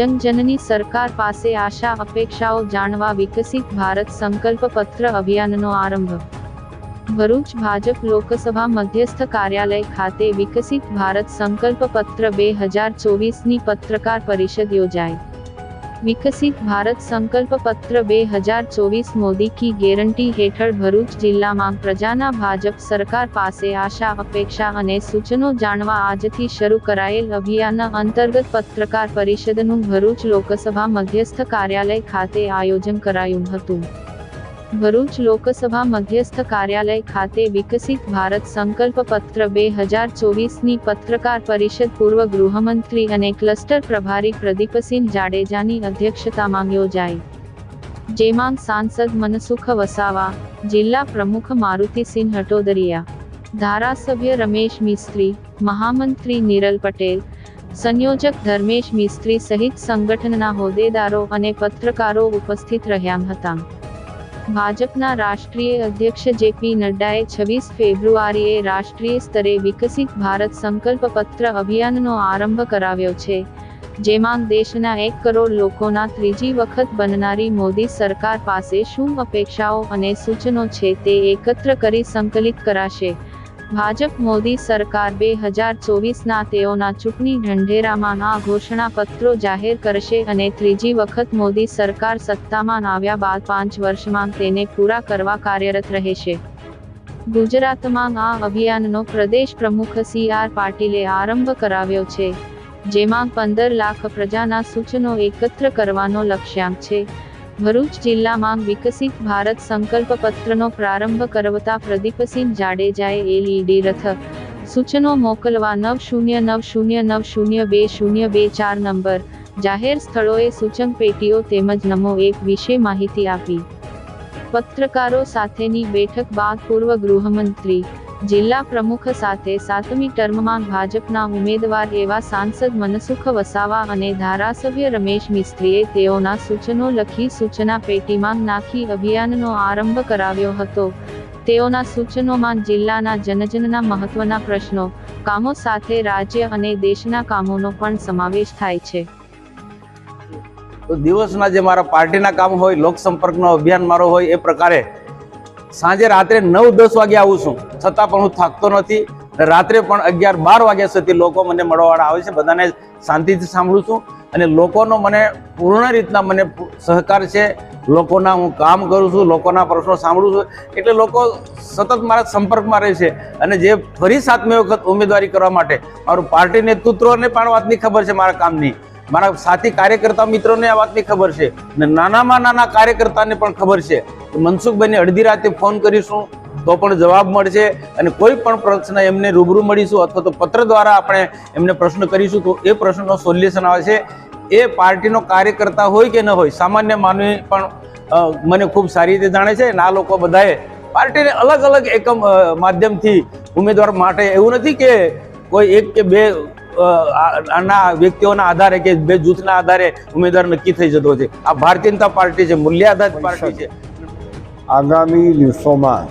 જનજનની સરકાર પાસે આશા અપેક્ષાઓ જાણવા વિકસિત ભારત સંકલ્પ પત્ર અભિયાનનો આરંભ. ભરૂચ ભાજપ લોકસભા મધ્યસ્થ કાર્યાલય ખાતે વિકસિત ભારત સંકલ્પ પત્ર બે હજાર ચોવીસની પત્રકાર પરિષદ યોજાઈ. વિકસિત ભારત સંકલ્પ પત્ર બે હજાર ચોવીસ મોદી કી ગેરંટી હેઠળ ભરૂચ જિલ્લામાં પ્રજાના ભાજપ સરકાર પાસે આશા, અપેક્ષા અને સૂચનો જાણવા આજથી શરૂ કરાયેલ અભિયાન અંતર્ગત પત્રકાર પરિષદનું ભરૂચ લોકસભા મધ્યસ્થ કાર્યાલય ખાતે આયોજન કરાયું હતું. ભરૂચ લોકસભા મધ્યસ્થ કાર્યાલય ખાતે વિકસિત ભારત સંકલ્પ પત્ર બે હજાર ચોવીસની પત્રકાર પરિષદ પૂર્વ ગૃહમંત્રી અને ક્લસ્ટર પ્રભારી પ્રદીપસિંહ જાડેજાની અધ્યક્ષતામાં યોજાઈ. જેમાં સાંસદ મનસુખ વસાવા, જિલ્લા પ્રમુખ મારુતિસિંહ હટોદરિયા, ધારાસભ્ય રમેશ મિસ્ત્રી, મહામંત્રી નિરલ પટેલ, સંયોજક ધર્મેશ મિસ્ત્રી સહિત સંગઠનના હોદ્દેદારો અને પત્રકારો ઉપસ્થિત રહ્યા હતા. ભાજપના રાષ્ટ્રીય અધ્યક્ષ જેપી નડ્ડાએ છવ્વીસ ફેબ્રુઆરીએ રાષ્ટ્રીય સ્તરે વિકસિત ભારત સંકલ્પ પત્ર અભિયાનનો આરંભ કરાવ્યો છે, જેમાં દેશના એક કરોડ લોકોના ત્રીજી વખત બનનારી મોદી સરકાર પાસે શું અપેક્ષાઓ અને સૂચનો છે તે એકત્ર કરી સંકલિત કરાશે. ભાજપ મોદી સરકાર બે હજાર ચોવીસના તેઓના ચૂંટણી ઢંઢેરામાં આ ઘોષણાપત્રો જાહેર કરશે અને ત્રીજી વખત મોદી સરકાર સત્તામાં આવ્યા બાદ પાંચ વર્ષમાં તેને પૂરા કરવા કાર્યરત રહેશે. ગુજરાતમાં આ અભિયાનનો પ્રદેશ પ્રમુખ સી આર પાટીલે આરંભ કરાવ્યો છે, જેમાં પંદર લાખ પ્રજાના સૂચનો એકત્ર કરવાનો લક્ષ્યાંક છે. ભરૂચ જિલ્લામાં વિકસિત ભારત સંકલ્પ પત્રનો પ્રારંભ કરવતા પ્રદીપસિંહ જાડેજાએ એલઈડી રથ સૂચનો મોકલવા નવ શૂન્ય નવ શૂન્ય નવ શૂન્ય બે શૂન્ય બે ચાર નંબર જાહેર સ્થળોએ સૂચન પેટીઓ તેમજ નમો એપ વિશે માહિતી આપી. પત્રકારો સાથેની બેઠક બાદ પૂર્વ ગૃહમંત્રી જિલ્લા પ્રમુખ સાથે સાતમી ટર્મમાં ભાજપના ઉમેદવાર એવા સાંસદ મનસુખ વસાવા અને ધારાસભ્ય રમેશ મિસ્ત્રીએ તેઓના સૂચનો લખી સૂચના પેટીમાં નાખી અભિયાનનો આરંભ કરાવ્યો હતો. તેઓના સૂચનોમાં જિલ્લાના જનજનના મહત્વના પ્રશ્નો, કામો સાથે રાજ્ય અને દેશના કામોનો પણ સમાવેશ થાય છે. તો દિવસના જે મારા પાર્ટીના કામ હોય, લોકસંપર્કનો અભિયાન મારો હોય, એ પ્રકારે સાંજે રાત્રે નવ, દસ વાગે આવું છું. છતાં પણ હું થાકતો નથી રાત્રે પણ અગિયાર, બાર વાગ્યા સુધી લોકો મને મળવાવાળા આવે છે. બધાને શાંતિથી સાંભળું છું અને લોકોનો મને પૂર્ણ રીતના મને સહકાર છે. લોકોના હું કામ કરું છું, લોકોના પ્રશ્નો સાંભળું છું. એટલે લોકો સતત મારા સંપર્કમાં રહે છે અને જે ફરી સાતમી વખત ઉમેદવારી કરવા માટે મારું પાર્ટી નેતૃત્વને પણ વાતની ખબર છે મારા કામની. મારા સાથી કાર્યકર્તા મિત્રોને આ વાતની ખબર છે અને નાનામાં નાના કાર્યકર્તાને પણ ખબર છે. કે મનસુખભાઈને અડધી રાતે ફોન કરીશું, તો પણ જવાબ મળશે અને કોઈ પણ પ્રશ્ન એમને રૂબરૂ મળીશું અથવા તો પત્ર દ્વારા આપણે એમને પ્રશ્ન કરીશું, તો એ પ્રશ્નનો સોલ્યુશન આવે છે. એ પાર્ટીનો કાર્યકર્તા હોય કે ન હોય, સામાન્ય માનવી પણ મને ખૂબ સારી રીતે જાણે છે અને આ લોકો બધાએ પાર્ટીને અલગ અલગ એકમ માધ્યમથી ઉમેદવાર માટે એવું નથી કે કોઈ એક કે બે આના વ્યક્તિઓના આધારે કે બે જૂથના આધારે ઉમેદવાર નક્કી થઈ જતો છે. આ ભારતીય જનતા પાર્ટી છે મૂલ્ય આધારિત પાર્ટી છે. આગામી દિવસોમાં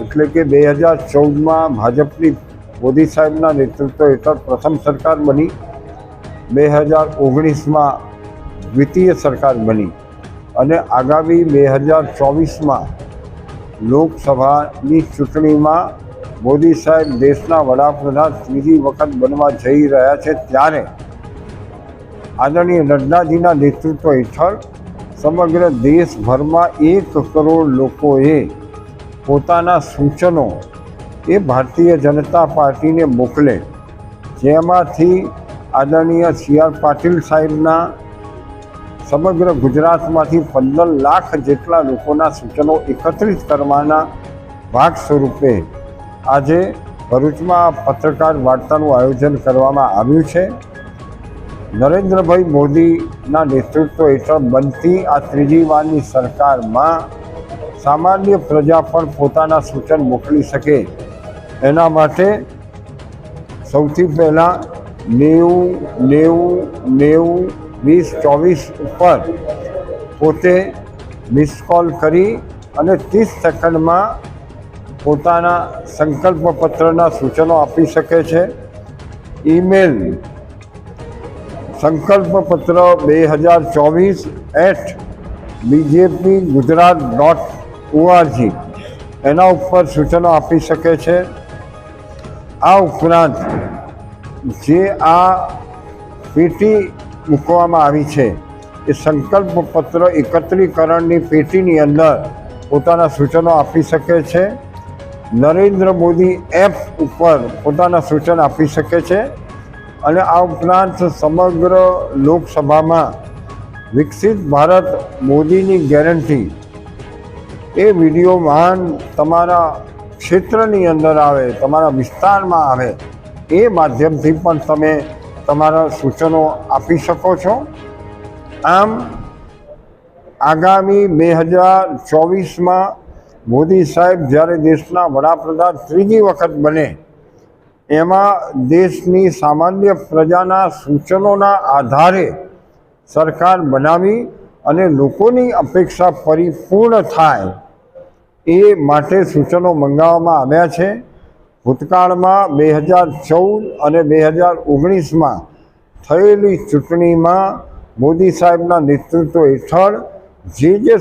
એટલે કે બે હજાર ચૌદમાં ભાજપની મોદી સાહેબના નેતૃત્વ હેઠળ પ્રથમ સરકાર બની બે હજાર ઓગણીસમાં દ્વિતીય સરકાર બની અને આગામી બે હજાર ચોવીસમાં લોકસભાની ચૂંટણીમાં મોદી સાહેબ દેશના વડાપ્રધાન ત્રીજી વખત બનવા જઈ રહ્યા છે ત્યારે આદરણીય નડ્ડાજીના નેતૃત્વ હેઠળ સમગ્ર દેશભરમાં એક કરોડ લોકોએ પોતાના સૂચનો એ ભારતીય જનતા પાર્ટીને મોકલે. જેમાંથી આદરણીય સી આર પાટીલ સાહેબના સમગ્ર ગુજરાતમાંથી પંદર લાખ જેટલા લોકોના સૂચનો એકત્રિત કરવાના ભાગ સ્વરૂપે આજે ભરૂચમાં પત્રકાર વાર્તાનું આયોજન કરવામાં આવ્યું છે. નરેન્દ્રભાઈ મોદીના નેતૃત્વ હેઠળ બનતી આ ત્રીજી વારની સરકારમાં સામાન્ય પ્રજા પણ પોતાના સૂચન મોકલી શકે. એના માટે સૌથી પહેલાં નેવું નેવું નેવું, વીસ, ચોવીસ ઉપર પોતે મિસ કોલ કરી અને ત્રીસ સેકન્ડમાં પોતાના સંકલ્પ પત્રના સૂચનો આપી શકે છે. ઈમેલ સંકલ્પ પત્ર બે હજાર ચોવીસ at BJP Gujarat dot ORG એના ઉપર સૂચનો આપી શકે છે. આ ઉપરાંત જે આ પેટી મૂકવામાં આવી છે એ સંકલ્પ પત્ર એકત્રીકરણની પેટીની અંદર પોતાના સૂચનો આપી શકે છે. નરેન્દ્ર મોદી એપ ઉપર પોતાના સૂચન આપી શકે છે અને આ ઉપરાંત સમગ્ર લોકસભામાં વિકસિત ભારત મોદીની ગેરંટી એ વીડિયો વાહન તમારા ક્ષેત્રની અંદર આવે, તમારા વિસ્તારમાં આવે, એ માધ્યમથી પણ તમે તમારા સૂચનો આપી શકો છો. આમ, આગામી બે હજાર ચોવીસમાં મોદી સાહેબ જ્યારે દેશના વડાપ્રધાન ત્રીજી વખત બને, એમાં દેશની સામાન્ય પ્રજાના સૂચનોના આધારે સરકાર બનાવી અને લોકોની અપેક્ષા પરિપૂર્ણ થાય એ માટે સૂચનો મંગાવવામાં આવ્યા છે. ભૂતકાળમાં બે હજાર ચૌદ અને બે હજાર ઓગણીસમાં થયેલી ચૂંટણીમાં મોદી સાહેબના નેતૃત્વ હેઠળ જે જે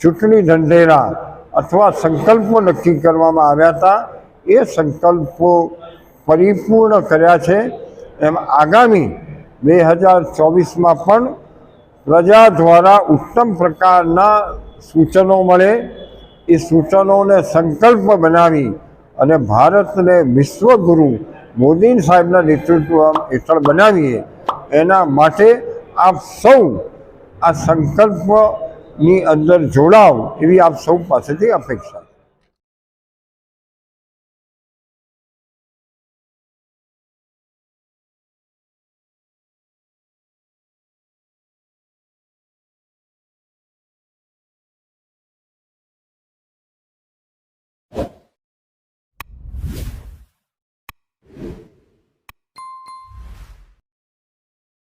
ચૂંટણી ઢંઢેરા અથવા સંકલ્પો નક્કી કરવામાં આવ્યા હતા, એ સંકલ્પો પરિપૂર્ણ કર્યા છે. એમ આગામી બે હજાર ચોવીસમાં પણ પ્રજા દ્વારા ઉત્તમ પ્રકારના સૂચનો મળે. એ સૂચનોને સંકલ્પ બનાવી અને ભારતને વિશ્વગુરુ મોદી સાહેબના નેતૃત્વ હેઠળ બનાવીએ. એના માટે આપ સૌ આ સંકલ્પની અંદર જોડાવ એવી આપ સૌ પાસેથી અપેક્ષા